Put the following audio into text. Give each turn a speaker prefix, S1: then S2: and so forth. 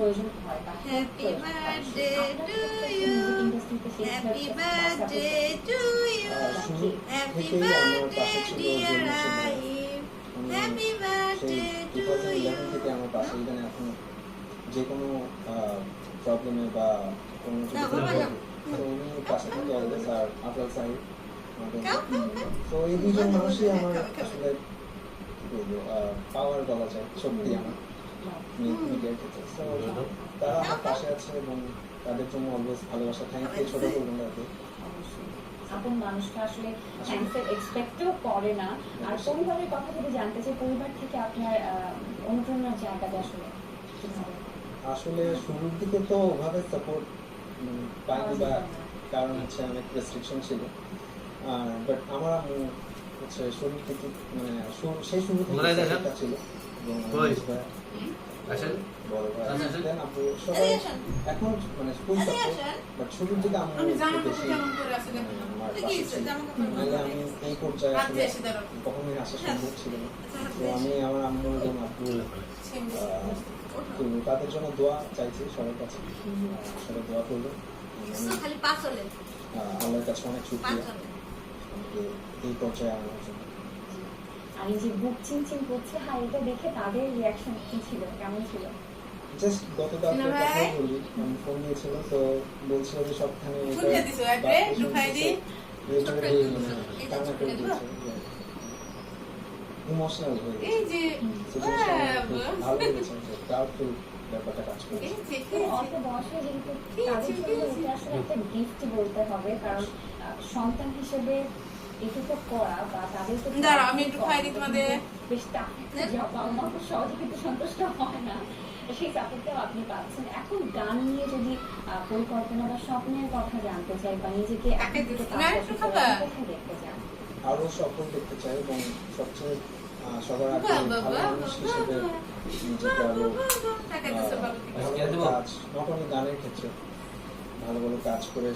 S1: প্রয়োজন হয় বা হয়।
S2: Happy
S1: ক্ষেত্রে
S2: birthday to you. Happy
S3: আমার
S2: birthday
S3: পাশে ছিল
S2: dear
S3: জন্মদিন।
S2: Happy birthday
S3: to
S2: to you.
S3: থেকে আমার পাশে ইভেন এখন যে কোনো প্রবলেমে বা কোনো। তো উনি পাশে থেকে অলওয়েজ আর আফরাল সাহেব। তো এই দুজন মানুষই আমার। আসলে পাওয়ার বলা যায় শক্তি আমার তারা আমার পাশে আছে এবং তাদের জন্য অলওয়েজ ভালোবাসা থ্যাংক ইউ ছোট করবেন
S1: আপন মানুষটা আসলে থ্যাঙ্কসের এক্সপেক্টও করে না আর পরিবারের কথা যদি জানতে চাই পরিবার থেকে আপনার অনুপ্রেরণার জায়গাটা আসলে
S3: আসলে শুরুর দিকে তো ওভাবে সাপোর্ট পাইনি বা কারণ হচ্ছে অনেক রেস্ট্রিকশন ছিল। বাট আমার হচ্ছে শুরু থেকে মানে সেই শুরু থেকে ছিল।
S4: আসেন।
S3: এখন মানে বাট শুরুর দিকে
S2: আমি।
S3: মানে আমি এই। কখনোই আসা সম্ভব ছিল না।
S2: আচ্ছা,
S3: তো আমি আমার এবং। তো তাদের জন্য দোয়া চাইছি সবার কাছে। সবাই দোয়া করবেন আল্লাহর কাছে অনেক শুক্রিয়া। এই পর্যায়ে আমার জন্য
S1: আর এই যে বুক চিনচিন করছে হ্যাঁ এটা দেখে তাদের রিয়াকশন কি ছিল কেমন ছিল?
S3: জাস্ট গতকাল কথা বলি আমি ফোন দিয়েছিল তো বলছিল যে সবখানে
S2: ফুল দিয়ে দিছো, একরে, ঢুকাই দি।
S3: কান্না করে দিয়েছে ইমোশনাল হয়ে
S2: এই যে
S3: সিচুয়েশন খুব
S2: বাবা।
S3: ভালো লেগেছে প্রাউডফুল ব্যাপারটা কাজ
S2: এই
S3: করেছে
S2: যে,
S1: তো অল্প বয়সে যেহেতু তাদের জন্য এটা আসলে একটা গিফট বলতে হবে কারণ সন্তান হিসেবে এটুকু করা বা তাদেরকে
S2: দাঁড়াও, আমি একটু খাই দিই তোমাদের।
S1: বেশ টাফ একটা job, বাবা মা খুব সহজে কিন্তু সন্তুষ্ট হয় না সেই সাপোর্টটাও আপনি পাচ্ছেন এখন গান নিয়ে যদি পরিকল্পনা বা স্বপ্নের কথা জানতে চাই বা নিজেকে
S2: কাকে
S1: এখন থেকে
S2: দিচ্ছি?
S1: পাঁচ
S2: না,
S1: বছর
S2: একটু
S1: পরে
S2: খাবা?
S1: কোথায় দেখতে চান
S3: আরও সফল দেখতে চাই এবং সবচেয়ে সবার আগে
S2: বাবা,
S3: ভালো
S2: বাবা,
S3: মানুষ হিসেবে নিজেকে আরও
S2: টাকা দিছো বাবা
S3: ভালো ভালো কাজ নট অনলি গানের ক্ষেত্রে ভালো ভালো কাজ করে